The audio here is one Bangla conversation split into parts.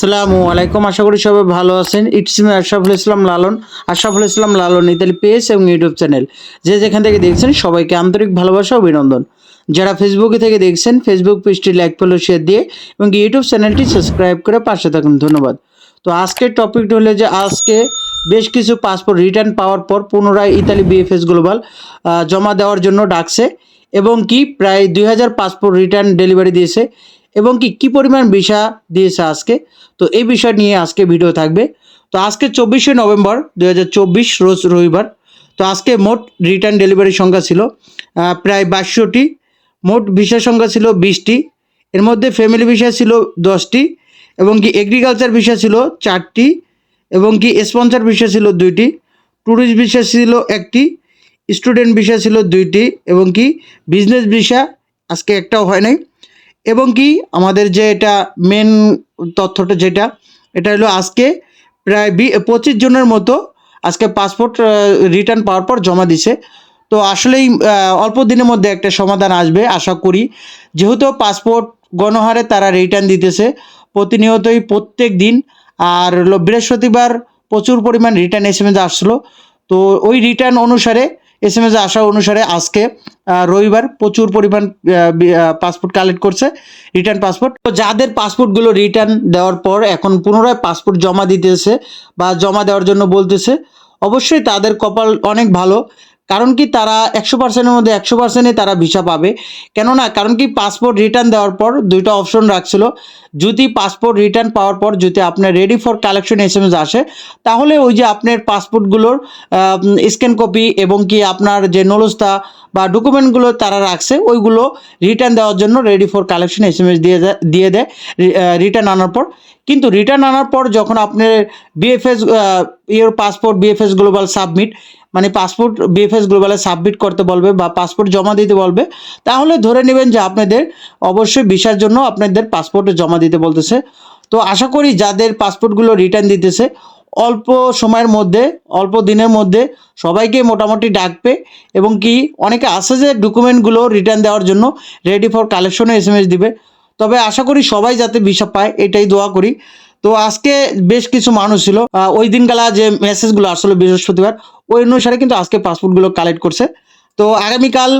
আসসালামু আলাইকুম। আশা করি সবাই ভালো আছেন। It's me Ashraful Islam Lalon. Ashraful Islam Lalon Italy page এবং ইউটিউব চ্যানেল যে যেখান থেকে দেখছেন, সবাইকে আন্তরিক ভালোবাসা অভিনন্দন। যারা ফেসবুকে থেকে দেখছেন ফেসবুক পেজটি লাইক ফলো শেয়ার দিয়ে এবং ইউটিউব চ্যানেলটি সাবস্ক্রাইব করে পাশে থাকুন। ধন্যবাদ। তো আজকের টপিকটা হলো যে আজকে বেশ কিছু পাসপোর্ট রিটার্ন পাওয়ার পর পুনরায় ইতালি বিএফএস গ্লোবাল জমা দেওয়ার জন্য ডাকছে এবং কি প্রায় দুই হাজার পাসপোর্ট রিটার্ন ডেলিভারি দিয়েছে। এবং কি কি পরিমাণ ভিসা দিয়েছে আজকে? তো এই বিষয় নিয়ে আজকে ভিডিও থাকবে। তো আজকে চব্বিশে নভেম্বর দু হাজার চব্বিশ, রোজ রবিবার। তো আজকে মোট রিটার্ন ডেলিভারি সংখ্যা ছিল প্রায় বাইশশোটি মোট ভিসা সংখ্যা ছিল বিশটি। এর মধ্যে ফ্যামিলি ভিসা ছিল দশটি এবং কি এগ্রিকালচার ভিসা ছিল চারটি এবং কি স্পন্সর ভিসা ছিল দুইটি। ট্যুরিস্ট ভিসা ছিল একটি স্টুডেন্ট ভিসা ছিল দুইটি এবং কি বিজনেস ভিসা আজকে একটাও হয় নাই। এবং কি আমাদের যে এটা মেন তথ্যটা যেটা, এটা হলো আজকে প্রায় বি, পঁচিশ জনের মতো আজকে পাসপোর্ট রিটার্ন পাওয়ার পর জমা দিছে। তো আসলেই অল্প দিনের মধ্যে একটা সমাধান আসবে, আশা করি। যেহেতু পাসপোর্ট গণহারে তারা রিটার্ন দিতেছে, প্রতিনিয়তই প্রত্যেক দিন। আর বৃহস্পতিবার প্রচুর পরিমাণ রিটার্ন এস এম এস আসলো। তো ওই রিটার্ন অনুসারে এস এম এস আসা অনুসারে আজকে রবিবার প্রচুর পরিমাণ পাসপোর্ট কালেক্ট করছে রিটার্ন পাসপোর্ট তো যাদের পাসপোর্টগুলো রিটার্ন দেওয়ার পর এখন পুনরায় পাসপোর্ট জমা দিতেছে বা জমা দেওয়ার জন্য বলতেছে, অবশ্যই তাদের কপাল অনেক ভালো। কারণ কি তারা একশো পার্সেন্টের মধ্যে একশো পার্সেন্টই তারা ভিসা পাবে। কেননা, কারণ কি পাসপোর্ট রিটার্ন দেওয়ার পর দুইটা অপশন রাখছিল। যদি পাসপোর্ট রিটার্ন পাওয়ার পর যদি আপনার ready for collection S M S আসে, তাহলে ওই যে আপনার পাসপোর্টগুলোর স্ক্যান কপি এবং কি আপনার যে নলস্তা বা ডকুমেন্টগুলো তারা রাখছে, ওইগুলো রিটার্ন দেওয়ার জন্য ready for collection S M S দেয় দিয়ে, দেয় রিটার্ন আনার পর। কিন্তু রিটার্ন আনার পর যখন আপনার BFS your passport BFS global submit মানে পাসপোর্ট বিএফএস গ্লোবালে সাবমিট করতে বলবে বা পাসপোর্ট জমা দিতে বলবে, তাহলে ধরে নেবেন যে আপনাদের অবশ্যই ভিসার জন্য আপনাদের পাসপোর্টে জমা দিতে বলতেছে। তো আশা করি যাদের পাসপোর্টগুলো রিটার্ন দিতেছে, অল্প সময়ের মধ্যে, অল্প দিনের মধ্যে সবাইকে মোটামুটি ডাকবে এবং কি অনেকে আসে যে ডকুমেন্টগুলো রিটার্ন দেওয়ার জন্য রেডি ফর কালেকশনে এস এম এস দিবে। তবে আশা করি সবাই যাতে ভিসা পায়, এটাই দোয়া করি। তো আজকে বেশ কিছু মানুষ ছিল ওই দিনকালা যে মেসেজগুলো আসলো বৃহস্পতিবার, ওই অনুসারে কিন্তু আজকে পাসপোর্টগুলো কালেক্ট করছে। তো আগামীকাল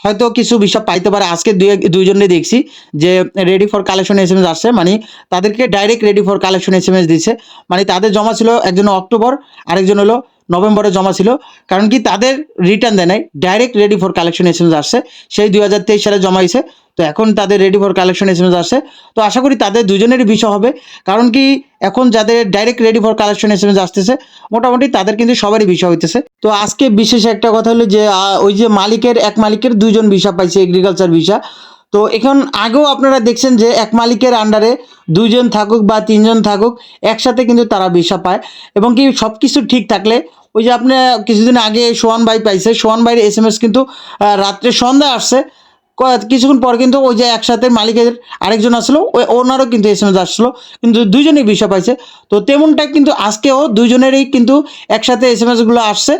হয়তো কিছু বিষয় পাইতে পারে, আজকে দুই দুইজনে দেখছি যে ready for collection S M S আসছে মানে তাদেরকে direct ready for collection S M S দিচ্ছে। মানে তাদের জমা ছিল একজন অক্টোবর, আরেকজন হলো নভেম্বরে জমা ছিল। কারণ কি তাদের রিটার্ন দেয় নাই direct ready for collection S M S আসছে। সেই দুই হাজার তেইশ সালে জমা হয়েছে। তো এখন তাদের ready for collection S M S আসছে তো আশা করি তাদের দুজনেরই বিষয় হবে। কারণ কি, এখন যাদের direct ready for collection S M S আসতেছে, মোটামুটি তাদের কিন্তু সবারই বিষয় হইতেছে। তো আজকে বিশেষ একটা কথা হলো যে ওই যে মালিকের, এক মালিকের দুজন ভিসা পাইছে এগ্রিকালচার ভিসা তো এখন আগেও আপনারা দেখছেন যে, এক মালিকের আন্ডারে দুইজন থাকুক বা তিনজন থাকুক, একসাথে কিন্তু তারা ভিসা পায়। এবং কি সব কিছু ঠিক থাকলে, ওই যে আপনি কিছুদিন আগে সোহান ভাই পাইছে, সোহান ভাইয়ের এস এম এস কিন্তু রাত্রে সন্ধ্যায় আসছে। কিছুক্ষণ পর কিন্তু ওই যে একসাথে মালিকের আরেকজন আসলো, ওই ওনারও কিন্তু এস এম এস আসলো, কিন্তু দুইজনেই বিষয় পাইছে। তো তেমনটা কিন্তু আজকেও দুইজনেরই কিন্তু একসাথে এস এম এসগুলো আসছে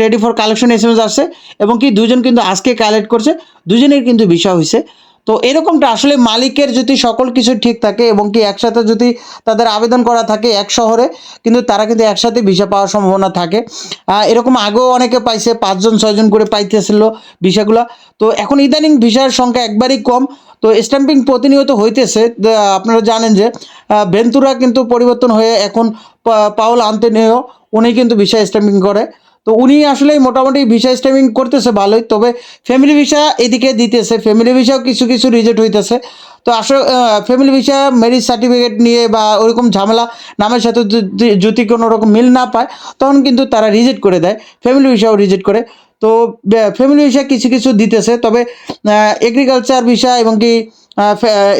ready for collection S M S আসছে, এবং কি দুজন কিন্তু আজকে কালেক্ট করছে দুজনের কিন্তু বিষয় হয়েছে তো এরকমটা আসলে মালিকের যদি সকল কিছু ঠিক থাকে এবং কি একসাথে যদি তাদের আবেদন করা থাকে এক শহরে, কিন্তু তারা কিন্তু একসাথে ভিসা পাওয়ার সম্ভাবনা থাকে। এরকম আগেও অনেকে পাইছে, পাঁচজন, ছয়জন করে পাইতেছিল ভিসাগুলো। তো এখন ইদানিং ভিসার সংখ্যা একবারই কম। তো স্ট্যাম্পিং প্রতিনিয়ত হইতেছে। আপনারা জানেন যে ভেন্তুরা কিন্তু পরিবর্তন হয়ে এখন পা- পাউল আন্তেনিও উনি কিন্তু ভিসা স্ট্যাম্পিং করে। তো উনি আসলে মোটামুটি ভিসা স্টেমিং করতেছে ভালোই, তবে ফ্যামিলি ভিসা এদিকে দিতেছে ফ্যামিলি ভিসাও কিছু কিছু রিজেক্ট হইতেছে। তো আসলে ফ্যামিলি ভিসা ম্যারিজ সার্টিফিকেট নিয়ে বা ওরকম ঝামেলা, নামের সাথে যদি- কোনো রকম মিল না পায়, তখন কিন্তু তারা রিজেক্ট করে দেয় ফ্যামিলি ভিসাও রিজেক্ট করে। তো ফ্যামিলি ভিসা কিছু কিছু দিতেছে, তবে এগ্রিকালচার ভিসা এবং কি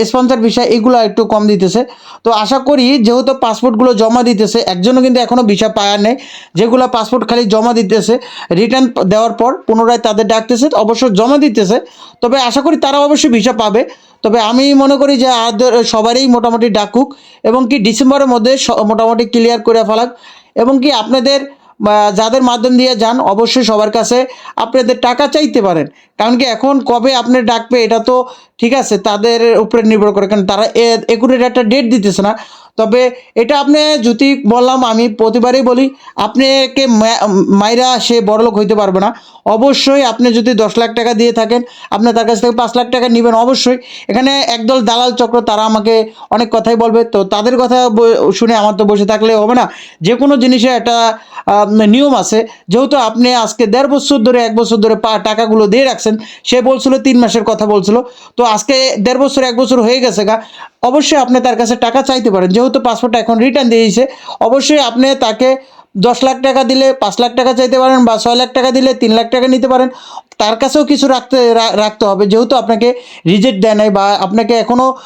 স্পন্সর ভিসা এগুলো একটু কম দিতেছে। তো আশা করি যেহেতু পাসপোর্টগুলো জমা দিতেছে, একজনও কিন্তু এখনও ভিসা পাওয়ার নেই, যেগুলো পাসপোর্ট খালি জমা দিতেছে রিটার্ন দেওয়ার পর পুনরায় তাদের ডাকতেছে, অবশ্য জমা দিতেছে, তবে আশা করি তারা অবশ্যই ভিসা পাবে। তবে আমি মনে করি যে আদের, সবারই মোটামুটি ডাকুক, এবং কি ডিসেম্বরের মধ্যে মোটামুটি ক্লিয়ার করে ফেলাক, এবং কি আপনাদের যাদের মাধ্যম দিয়ে যান, অবশ্যই সবার কাছে আপনাদের টাকা চাইতে পারেন। কারণ কি এখন কবে আপনি ডাকবে এটা তো ঠিক আছে, তাদের উপরে নির্ভর করে। কারণ তারা একুরেট একটা ডেট দিতেছে না। তবে এটা আপনি যদি বললাম, আমি প্রতিবারই বলি, আপনাকে মাইরা সে বড়লোক হইতে পারবে না। অবশ্যই আপনি যদি দশ লাখ টাকা দিয়ে থাকেন, আপনি তার কাছ থেকে পাঁচ লাখ টাকা নেবেন অবশ্যই। এখানে একদল দালাল চক্র, তারা আমাকে অনেক কথাই বলবে। তো তাদের কথা শুনে আমার তো বসে থাকলে হবে না। যে কোনো জিনিসের একটা নিয়ম আছে। যেহেতু আপনি আজকে দেড় বছর ধরে, এক বছর ধরে পা, টাকাগুলো দিয়ে রাখছেন, সে বলছিল, তিন মাসের কথা বলছিল। তো আজকে দেড় বছর, এক বছর হয়ে গেছে গা। অবশ্যই আপনি তার কাছে টাকা চাইতে পারেন। যেহেতু পাসপোর্টটা এখন রিটার্ন দিয়ে দিয়েছে, অবশ্যই আপনি তাকে দশ লাখ টাকা দিলে পাঁচ লাখ টাকা চাইতে পারেন বা ছয় লাখ টাকা দিলে তিন লাখ টাকা নিতে পারেন। তার কাছেও কিছু রাখতে রাখতে হবে। যেহেতু আপনাকে রিজেক্ট দেয় নাই বা আপনাকে এখনও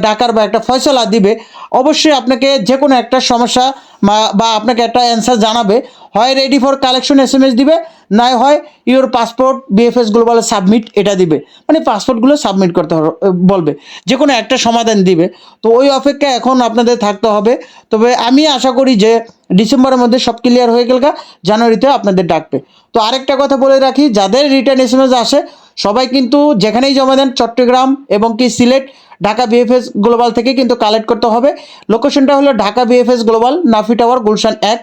ডাকার বা একটা ফয়সলা দিবে, অবশ্যই আপনাকে যে কোনো একটা সমস্যা বা- আপনাকে একটা অ্যান্সার জানাবে। হয় ready for collection S M S দিবে, নাই হয় ইওর পাসপোর্ট বিএফএস গ্লোবালে সাবমিট এটা দিবে। মানে পাসপোর্টগুলো সাবমিট করতে বলবে। যে কোনো একটা সমাধান দিবে। তো ওই অপেক্ষা এখন আপনাদের থাকতে হবে। তবে আমি আশা করি যে ডিসেম্বরের মধ্যে সব ক্লিয়ার হয়ে গেল গা, জানুয়ারিতে আপনাদের ডাকবে। তো আরেকটা কথা বলে রাখি, যাদের রিটার্ন এস আসে, সবাই কিন্তু যেখানেই জমা দেন, চট্টগ্রাম এবং কি সিলেট, ঢাকা বিএফএস গ্লোবাল থেকে কিন্তু কালেক্ট করতে হবে। লোকেশনটা হলো Dhaka BFS global Nafi tower Gulshan এক।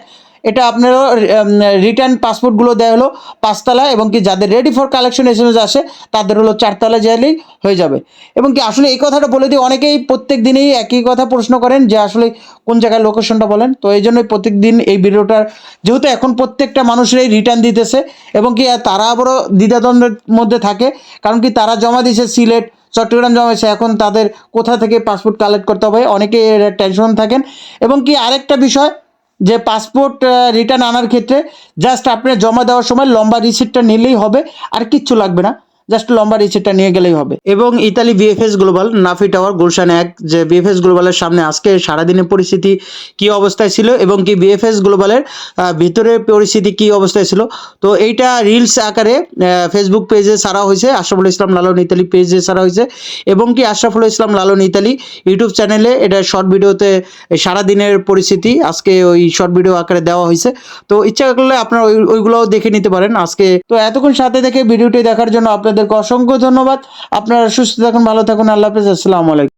এটা আপনারও রিটার্ন পাসপোর্টগুলো দেওয়া হলো পাঁচতলা এবং কি যাদের রেডি ফর কালেকশন এস আসে, তাদের হলো চারতলা যাইলেই হয়ে যাবে। এবং কি আসলে এই কথাটা বলে দিই, অনেকেই প্রত্যেক দিনেই একই কথা প্রশ্ন করেন যে আসলে কোন জায়গায় লোকেশনটা বলেন। তো এই জন্যই প্রত্যেক দিন এই ভিডিওটার, যেহেতু এখন প্রত্যেকটা মানুষেরই রিটার্ন দিতেছে এবং কি তারা আবারও দ্বিধাদ্বন্দ্বের মধ্যে থাকে, কারণ কি তারা জমা দিয়েছে সিলেট, চট্টগ্রাম জমা দিয়েছে, এখন তাদের কোথা থেকে পাসপোর্ট কালেক্ট করতে হবে অনেকে টেনশন থাকেন। এবং কি আরেকটা বিষয় যে পাসপোর্ট রিটার্ন আনার ক্ষেত্রে জাস্ট আপনি জমা দেওয়ার সময় লম্বা রিসিপ্টটা নিলেই হবে, আর কিচ্ছু লাগবে না। জাস্ট লম্বা রিসিপ্টটা নিয়ে গেলেই হবে। এবং Italy BFS global Nafi tower Gulshan এক যে বিএফএস গ্লোবালের সামনে আজকে সারাদিনের পরিস্থিতি কি অবস্থায় ছিল এবং কি বিএফএস গ্লোবালের আহ, ভিতরের পরিস্থিতি কি অবস্থায় ছিল। তো এইটা রিলস আকারে ফেসবুক পেজে সারা হয়েছে আশরাফুল ইসলাম লালন ইতালি পেজে সারা হয়েছে। এবং কি আশরাফুল ইসলাম লালন ইতালি ইউটিউব চ্যানেলে এটা শর্ট ভিডিওতে সারাদিনের পরিস্থিতি আজকে ওই শর্ট ভিডিও আকারে দেওয়া হয়েছে। তো ইচ্ছা করলে আপনারা ওই ওইগুলোও দেখে নিতে পারেন আজকে। তো এতক্ষণ সাথে থেকে ভিডিওটি দেখার জন্য আপনাদেরকে অসংখ্য ধন্যবাদ। আপনারা সুস্থ থাকুন ভালো থাকুন। আল্লাহ হাফেজ। আসসালামু আলাইকুম।